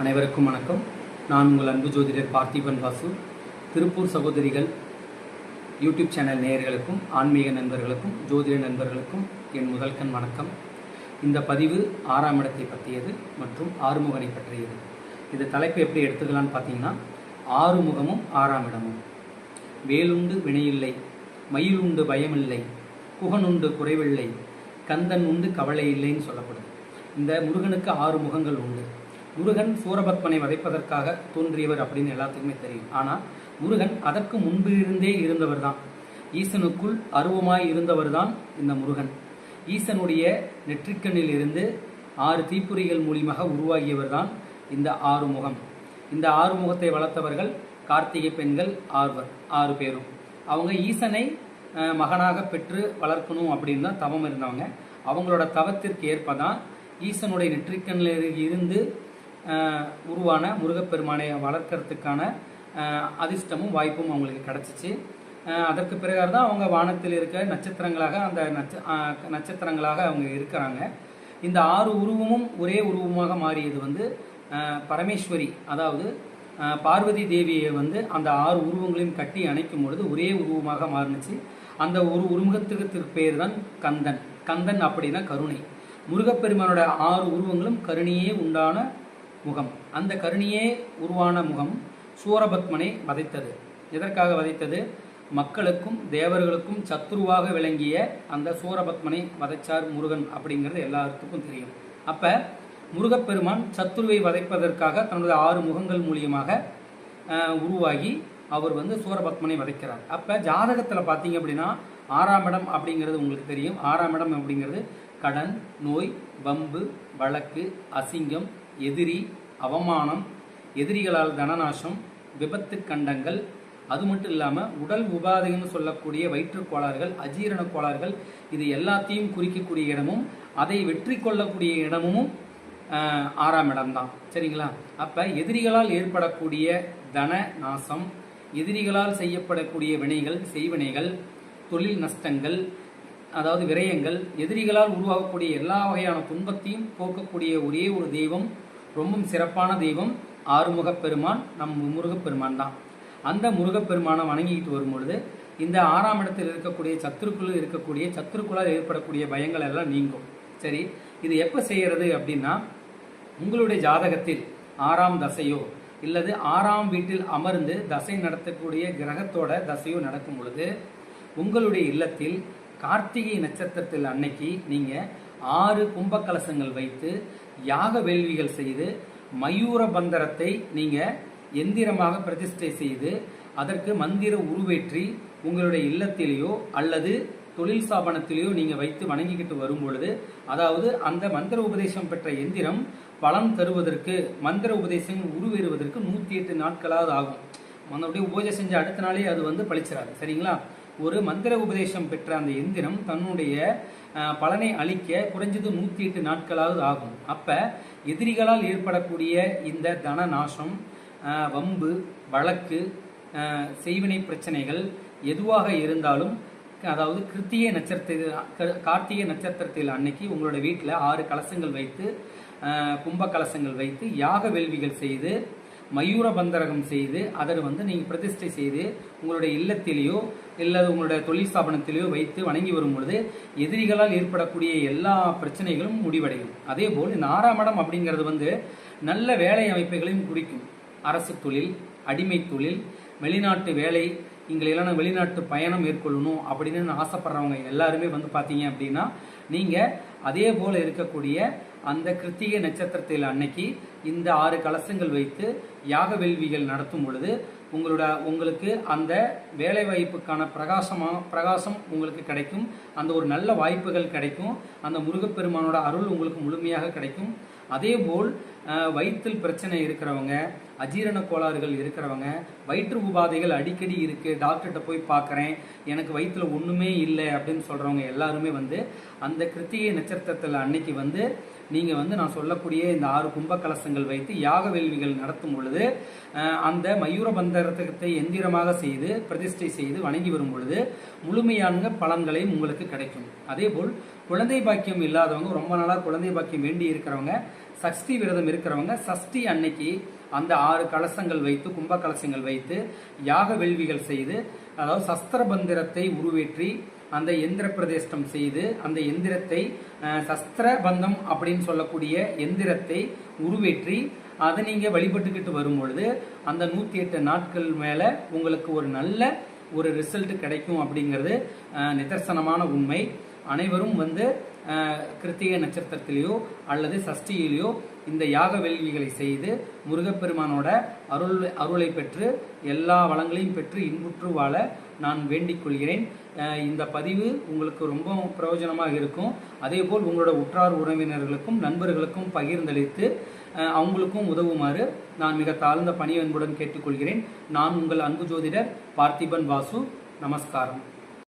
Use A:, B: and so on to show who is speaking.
A: அனைவருக்கும் வணக்கம். நான் உங்கள் அன்பு ஜோதிடர் பார்த்திபன் வாசு. திருப்பூர் சகோதரிகள் யூடியூப் சேனல் நேயர்களுக்கும் ஆன்மீக நண்பர்களுக்கும் ஜோதிட நண்பர்களுக்கும் என் முதல்கண் வணக்கம். இந்த பதிவு ஆறாம் இடத்தை பற்றியது மற்றும் ஆறுமுகனை பற்றியது. இது தலைப்பு எப்படி எடுத்துக்கலாம்னு பார்த்தீங்கன்னா ஆறுமுகமும் ஆறாம் இடமும். வேலுண்டு வினையில்லை மயில் உண்டு பயமில்லை குகனுண்டு குறைவில்லை கந்தன் உண்டு கவலை இல்லைன்னு சொல்லப்படுது. இந்த முருகனுக்கு ஆறு முகங்கள் உண்டு. முருகன் சூரபத்மனை வதைப்பதற்காக தோன்றியவர் அப்படின்னு எல்லாத்துக்குமே தெரியும். ஆனால் முருகன் அதற்கு முன்பு இருந்தே இருந்தவர் தான். ஈசனுக்குள் அருவமாய் இருந்தவர் தான் இந்த முருகன். ஈசனுடைய நெற்றிக்கண்ணில் இருந்து ஆறு தீப்புரிகள் மூலியமாக உருவாகியவர் தான் இந்த ஆறு முகம் இந்த ஆறு முகத்தை வளர்த்தவர்கள் கார்த்திகை பெண்கள் ஆறுவர் ஆறு பேரும். அவங்க ஈசனை மகனாக பெற்று வளர்க்கணும் அப்படின்னு தான் தவம் இருந்தவங்க. அவங்களோட தவத்திற்கு ஏற்ப தான் ஈசனுடைய நெற்றிக்கண்ணில் இருந்து உருவான முருகப்பெருமானை வளர்க்கறதுக்கான அதிர்ஷ்டமும் வாய்ப்பும் அவங்களுக்கு கிடச்சிச்சு. அதற்கு பிறகு தான் அவங்க வானத்தில் இருக்க நட்சத்திரங்களாக அந்த நட்ச நட்சத்திரங்களாக அவங்க இருக்கிறாங்க. இந்த ஆறு உருவமும் ஒரே உருவமாக மாறியது வந்து பரமேஸ்வரி. அதாவது பார்வதி தேவியை வந்து அந்த ஆறு உருவங்களையும் கட்டி அணைக்கும் பொழுது ஒரே உருவமாக மாறுனுச்சு. அந்த ஒரு உருமுகத்திற்கு பேர் தான் கந்தன். கந்தன் அப்படின்னா கருணை. முருகப்பெருமானோட ஆறு உருவங்களும் கருணையே உண்டான முகம். அந்த கருணியே உருவான முகம் சூரபத்மனை வதைத்தது. எதற்காக வதைத்தது? மக்களுக்கும் தேவர்களுக்கும் சத்துருவாக விளங்கிய அந்த சூரபத்மனை வதைச்சார் முருகன் அப்படிங்கிறது எல்லாத்துக்கும் தெரியும். அப்ப முருகப்பெருமான் சத்துருவை வதைப்பதற்காக தன்னுடைய ஆறு முகங்கள் மூலியமாக உருவாகி அவர் வந்து சூரபத்மனை வதைக்கிறார். அப்ப ஜாதகத்துல பாத்தீங்க அப்படின்னா ஆறாம் இடம் அப்படிங்கிறது உங்களுக்கு தெரியும். ஆறாம் இடம் அப்படிங்கிறது கடன் நோய் வம்பு வழக்கு அசிங்கம் எதிரி அவமானம் எதிரிகளால் தனநாசம் விபத்து கண்டங்கள் அது மட்டும் இல்லாமல் உடல் உபாதைன்னு சொல்லக்கூடிய வயிற்றுக் கோளாறுகள் அஜீரண கோளாறுகள் இது எல்லாத்தையும் குறிக்கக்கூடிய இடமும் அதை வெற்றி கொள்ளக்கூடிய இடமும் ஆறாம் இடம்தான் சரிங்களா? அப்போ எதிரிகளால் ஏற்படக்கூடிய தன நாசம் எதிரிகளால் செய்யப்படக்கூடிய வினைகள் செய்வினைகள் தொழில் நஷ்டங்கள் அதாவது விரயங்கள் எதிரிகளால் உருவாகக்கூடிய எல்லா வகையான துன்பத்தையும் போக்கக்கூடிய ஒரே ஒரு தெய்வம் ரொம்பவும் சிறப்பான தெய்வம் ஆறுமுகப் பெருமான் நம் முருகப்பெருமான் தான். அந்த முருகப்பெருமானை வணங்கிக்கிட்டு வரும் பொழுது இந்த ஆறாம் இடத்தில் இருக்கக்கூடிய சத்துருக்குள் இருக்கக்கூடிய சத்துருக்குள்ளால் ஏற்படக்கூடிய பயங்கள் எல்லாம் நீங்கும். சரி இது எப்போ செய்கிறது அப்படின்னா உங்களுடைய ஜாதகத்தில் ஆறாம் தசையோ இல்லது ஆறாம் வீட்டில் அமர்ந்து தசை நடத்தக்கூடிய கிரகத்தோட தசையோ நடக்கும் பொழுது உங்களுடைய இல்லத்தில் கார்த்திகை நட்சத்திரத்தில் அன்னைக்கு நீங்கள் ஆறு கும்பக்கலசங்கள் வைத்து யாக வேள்விகள் செய்து மயூர பந்தரத்தை நீங்கள் எந்திரமாக பிரதிஷ்டை செய்து அதற்கு மந்திர உருவேற்றி உங்களுடைய இல்லத்திலேயோ அல்லது தொழில் ஸ்தாபனத்திலேயோ நீங்கள் வைத்து வணங்கிக்கிட்டு வரும் பொழுது அதாவது அந்த மந்திர உபதேசம் பெற்ற எந்திரம் பலன் தருவதற்கு மந்திர உபதேசம் உருவேறுவதற்கு நூத்தி எட்டு நாட்களாவது ஆகும். மறுபடியும் பூஜை செஞ்ச அடுத்த நாளே அது வந்து பழிச்சிடாது சரிங்களா? ஒரு மந்திர உபதேசம் பெற்ற அந்த எந்திரம் தன்னுடைய பலனை அளிக்க குறைஞ்சது நூத்தி எட்டு நாட்களாவது ஆகும். அப்ப எதிரிகளால் ஏற்படக்கூடிய இந்த தன நாசம் வம்பு வழக்கு செய்வினை பிரச்சனைகள் எதுவாக இருந்தாலும் அதாவது கிருத்திய நட்சத்திர கார்த்திகை நட்சத்திரத்தில் அன்னைக்கு உங்களோட வீட்டில் ஆறு கலசங்கள் வைத்து கும்ப கலசங்கள் வைத்து யாக வேள்விகள் செய்து மயூர பந்தரகம் செய்து அதை வந்து நீங்கள் பிரதிஷ்டை செய்து உங்களுடைய இல்லத்திலேயோ இல்லது உங்களுடைய தொழில் ஸ்தாபனத்திலேயோ வைத்து வணங்கி வரும் பொழுது எதிரிகளால் ஏற்படக்கூடிய எல்லா பிரச்சனைகளும் முடிவடையும். அதே போல் இந்த ஆறாம் இடம் அப்படிங்கிறது வந்து நல்ல வேலை அமைப்புகளையும் குறிக்கும். அரசு தொழில் அடிமை தொழில் வெளிநாட்டு வேலை எங்களெல்லாம் வெளிநாட்டு பயணம் மேற்கொள்ளணும் அப்படின்னு ஆசைப்படுறவங்க எல்லாருமே வந்து பார்த்தீங்க அப்படின்னா நீங்கள் அதே போல் இருக்கக்கூடிய அந்த கிருத்திகை நட்சத்திரத்தில் அன்னைக்கு இந்த ஆறு கலசங்கள் வைத்து யாக வேள்விகள் நடத்தும் பொழுது உங்களோட உங்களுக்கு அந்த வேலை வாய்ப்புக்கான பிரகாசமா பிரகாசம் உங்களுக்கு கிடைக்கும். அந்த ஒரு நல்ல வாய்ப்புகள் கிடைக்கும். அந்த முருகப்பெருமானோட அருள் உங்களுக்கு முழுமையாக கிடைக்கும். அதே போல் வயிற்றில் பிரச்சனை இருக்கிறவங்க அஜீரண கோளாறுகள் இருக்கிறவங்க வயிற்று உபாதைகள் அடிக்கடி இருக்கு. டாக்டர்கிட்ட போய் பார்க்குறேன் எனக்கு வயிற்றில் ஒன்றுமே இல்லை அப்படின்னு சொல்கிறவங்க எல்லாருமே வந்து அந்த கிருத்திகை நட்சத்திரத்தில் அன்னைக்கு வந்து நீங்கள் வந்து நான் சொல்லக்கூடிய இந்த ஆறு கும்ப கலசங்கள் வைத்து யாக வேள்விகள் நடத்தும் பொழுது அந்த மயூர பந்தரத்தை எந்திரமாக செய்து பிரதிஷ்டை செய்து வணங்கி வரும் பொழுது முழுமையான பலன்களையும் உங்களுக்கு கிடைக்கும். அதேபோல் குழந்தை பாக்கியம் இல்லாதவங்க ரொம்ப நாளாக குழந்தை பாக்கியம் வேண்டி இருக்கிறவங்க சஷ்டி விரதம் இருக்கிறவங்க சஷ்டி அன்னைக்கு அந்த ஆறு கலசங்கள் வைத்து கும்ப கலசங்கள் வைத்து யாக வேள்விகள் செய்து அதாவது சஸ்திர பந்திரத்தை உருவேற்றி அந்த எந்திர பிரதிஷ்டம் செய்து அந்த எந்திரத்தை சஸ்திர பந்தம் அப்படின்னு சொல்லக்கூடிய எந்திரத்தை உருவேற்றி அதை நீங்கள் வழிபட்டுக்கிட்டு வரும் பொழுது அந்த நூற்றி எட்டு நாட்கள் மேலே உங்களுக்கு ஒரு நல்ல ஒரு ரிசல்ட் கிடைக்கும் அப்படிங்கிறது நிதர்சனமான உண்மை. அனைவரும் வந்து கிருத்திகை நட்சத்திரத்திலேயோ அல்லது சஷ்டியிலேயோ இந்த யாக வேள்விகளை செய்து முருகப்பெருமானோட அருள் அருளை பெற்று எல்லா வளங்களையும் பெற்று இன்புற்று வாழ நான் வேண்டிக் கொள்கிறேன். இந்த பதிவு உங்களுக்கு ரொம்ப பிரயோஜனமாக இருக்கும். அதே போல் உங்களோட உற்றார் உறவினர்களுக்கும் நண்பர்களுக்கும் பகிர்ந்தளித்து அவங்களுக்கும் உதவுமாறு நான் மிக தாழ்ந்த பணியன்புடன் கேட்டுக்கொள்கிறேன். நான் உங்கள் அன்பு ஜோதிடர் பார்த்திபன் வாசு. நமஸ்காரம்.